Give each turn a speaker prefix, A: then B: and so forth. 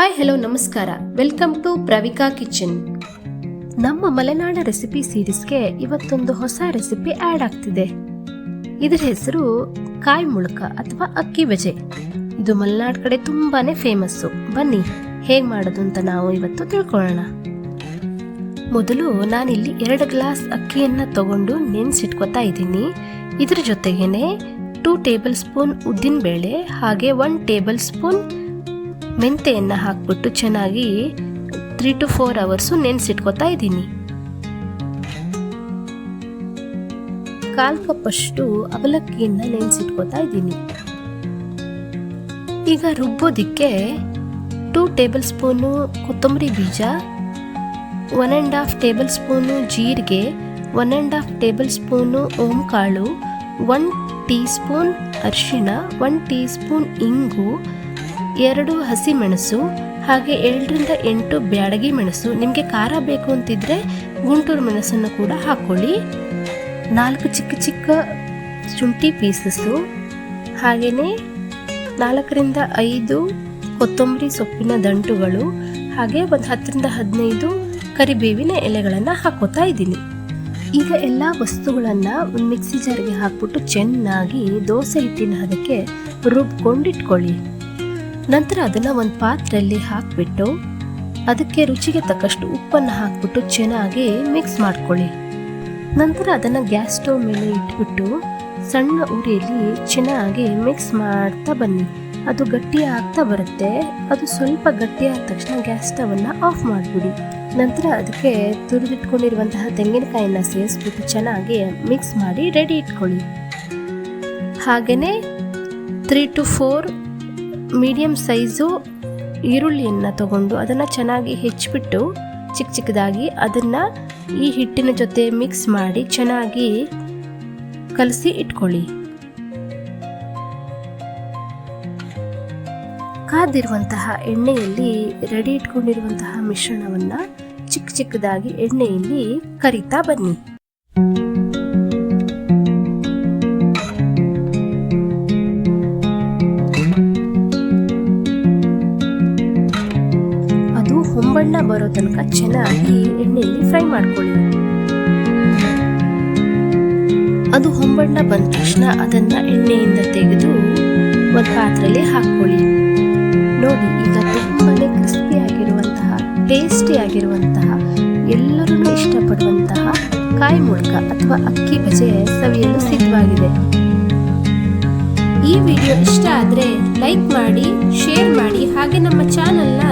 A: Hi hello ನಮಸ್ಕಾರ. Welcome to Pravika kitchen
B: ನಮ್ಮ ಮಲೆನಾಡ ರೆಸಿಪಿ ಸೀರೀಸ್ಗೆ ಇವತ್ತೊಂದು ಹೊಸ ರೆಸಿಪಿ ಆಡ್ ಆಗ್ತಿದೆ. ಇದರ ಹೆಸರು ಕಾಯಿ ಮುಳುಕ ಅಥವಾ ಅಕ್ಕಿ ಬಜೆ. ಇದು ಮಲೆನಾಡ್ ಕಡೆ ತುಂಬಾನೇ ಫೇಮಸ್ಸು ಬನ್ನಿ, ಹೇಗೆ ಮಾಡೋದು ಅಂತ ನಾವು ಇವತ್ತು ತಿಳ್ಕೊಳ್ಳೋಣ. ಮೊದಲು ನಾನಿಲ್ಲಿ ಎರಡು ಗ್ಲಾಸ್ ಅಕ್ಕಿಯನ್ನ ತಗೊಂಡು ನೆನೆಸಿಟ್ಕೊತಾ ಇದ್ದೀನಿ. ಇದ್ರ ಜೊತೆಗೇನೆ ಟೂ ಟೇಬಲ್ ಸ್ಪೂನ್ ಉದ್ದಿನ ಬೇಳೆ ಹಾಗೆ ಒನ್ ಟೇಬಲ್ ಸ್ಪೂನ್ ಮೆಂತೆಯನ್ನು ಹಾಕ್ಬಿಟ್ಟು ಚೆನ್ನಾಗಿ ತ್ರೀ ಟು ಫೋರ್ ಅವರ್ಸು ನೆನೆಸಿಟ್ಕೊತಾ ಇದ್ದೀನಿ. ಕಾಲು ಕಪ್ಪಷ್ಟು ಅವಲಕ್ಕಿಯನ್ನು ನೆನೆಸಿಟ್ಕೋತಾ ಇದ್ದೀನಿ. ಈಗ ರುಬ್ಬೋದಿಕ್ಕೆ ಟೂ ಟೇಬಲ್ ಸ್ಪೂನು ಕೊತ್ತಂಬರಿ ಬೀಜ one and half tablespoon ಜೀರಿಗೆ one and half tablespoon ಓಂಕಾಳು ಒನ್ ಟೀ ಸ್ಪೂನ್ ಅರಿಶಿಣ ಒನ್ ಟೀ ಸ್ಪೂನ್ ಇಂಗು ಎರಡು ಹಸಿ ಮೆಣಸು, ಹಾಗೆ ಏಳರಿಂದ ಎಂಟು ಬ್ಯಾಡಗಿ ಮೆಣಸು. ನಿಮಗೆ ಖಾರ ಬೇಕು ಅಂತಿದ್ರೆ ಗುಂಟೂರು ಮೆಣಸನ್ನು ಕೂಡ ಹಾಕ್ಕೊಳ್ಳಿ ನಾಲ್ಕು ಚಿಕ್ಕ ಚಿಕ್ಕ ಶುಂಠಿ ಪೀಸಸ್ಸು, ಹಾಗೆಯೇ ನಾಲ್ಕರಿಂದ ಐದು ಕೊತ್ತಂಬರಿ ಸೊಪ್ಪಿನ ದಂಟುಗಳು, ಹಾಗೆ ಒಂದು ಹತ್ತರಿಂದ ಹದಿನೈದು ಕರಿಬೇವಿನ ಎಲೆಗಳನ್ನು ಹಾಕೋತಾ ಇದ್ದೀನಿ. ಈಗ ಎಲ್ಲ ವಸ್ತುಗಳನ್ನು ಒಂದು ಮಿಕ್ಸಿ ಜಾರಿಗೆ ಹಾಕ್ಬಿಟ್ಟು ಚೆನ್ನಾಗಿ ದೋಸೆ ಹಿಟ್ಟಿನ ಹದಕ್ಕೆ ರುಬ್ಕೊಂಡಿಟ್ಕೊಳ್ಳಿ ನಂತರ ಅದನ್ನು ಒಂದು ಪಾತ್ರೆಯಲ್ಲಿ ಹಾಕಿಬಿಟ್ಟು ಅದಕ್ಕೆ ರುಚಿಗೆ ತಕ್ಕಷ್ಟು ಉಪ್ಪನ್ನು ಹಾಕ್ಬಿಟ್ಟು ಚೆನ್ನಾಗಿ ಮಿಕ್ಸ್ ಮಾಡ್ಕೊಳ್ಳಿ. ನಂತರ ಅದನ್ನು ಗ್ಯಾಸ್ ಸ್ಟವ್ ಮೇಲೆ ಇಟ್ಬಿಟ್ಟು ಸಣ್ಣ ಉರಿಯಲ್ಲಿ ಚೆನ್ನಾಗಿ ಮಿಕ್ಸ್ ಮಾಡ್ತಾ ಬನ್ನಿ. ಅದು ಗಟ್ಟಿ ಆಗ್ತಾ ಬರುತ್ತೆ. ಅದು ಸ್ವಲ್ಪ ಗಟ್ಟಿ ಆದ ತಕ್ಷಣ ಗ್ಯಾಸ್ ಸ್ಟವನ್ನು ಆಫ್ ಮಾಡಿಬಿಡಿ. ನಂತರ ಅದಕ್ಕೆ ತುರಿದಿಟ್ಕೊಂಡಿರುವಂತಹ ತೆಂಗಿನಕಾಯಿನ ಸೇರಿಸ್ಬಿಟ್ಟು ಚೆನ್ನಾಗಿ ಮಿಕ್ಸ್ ಮಾಡಿ ರೆಡಿ ಇಟ್ಕೊಳ್ಳಿ. ಹಾಗೆಯೇ three to four medium size ಈರುಳ್ಳಿಯನ್ನು ತಗೊಂಡು ಅದನ್ನು ಚೆನ್ನಾಗಿ ಹೆಚ್ಚಿಬಿಟ್ಟು ಚಿಕ್ಕ ಚಿಕ್ಕದಾಗಿ ಅದನ್ನು ಈ ಹಿಟ್ಟಿನ ಜೊತೆ ಮಿಕ್ಸ್ ಮಾಡಿ ಚೆನ್ನಾಗಿ ಕಲಸಿ ಇಟ್ಕೊಳ್ಳಿ. ಕಾದಿರುವಂತಹ ಎಣ್ಣೆಯಲ್ಲಿ ರೆಡಿ ಇಟ್ಕೊಂಡಿರುವಂತಹ ಮಿಶ್ರಣವನ್ನು ಚಿಕ್ಕ ಚಿಕ್ಕದಾಗಿ ಎಣ್ಣೆಯಲ್ಲಿ ಕರಿತಾ ಬನ್ನಿ. ಅದು ಹೊಂಬಣ್ಣ ಬರೋ ತನಕ ಚೆನ್ನಾಗಿ ಎಣ್ಣೆಯಲ್ಲಿ ಫ್ರೈ ಮಾಡ್ಕೊಳ್ಳಿ. ಅದು ಹೊಂಬಣ್ಣ ಬಂದ ತಕ್ಷಣ ಅದನ್ನ ಎಣ್ಣೆಯಿಂದ ತೆಗೆದು ಒಂದು ಪಾತ್ರೆಯಲ್ಲಿ ಹಾಕ್ಕೊಳ್ಳಿ. ನೋಡಿ, ಈಗ ತುಂಬಾನೇ ಕ್ರಿಸ್ಪಿ ಆಗಿರುವಂತಹ ಟೇಸ್ಟಿ ಆಗಿರುವಂತಹ ಎಲ್ಲರೂ ಇಷ್ಟಪಡುವಂತಹ ಕಾಯಿ ಮುಳ್ಕ ಅಥವಾ ಅಕ್ಕಿ ಬಜೆ ಸವಿಯಲು ಸಿದ್ಧವಾಗಿದೆ. ಈ ವಿಡಿಯೋ ಇಷ್ಟ ಆದರೆ ಲೈಕ್ ಮಾಡಿ, ಶೇರ್ ಮಾಡಿ, ಹಾಗೆ ನಮ್ಮ ಚಾನಲ್ನ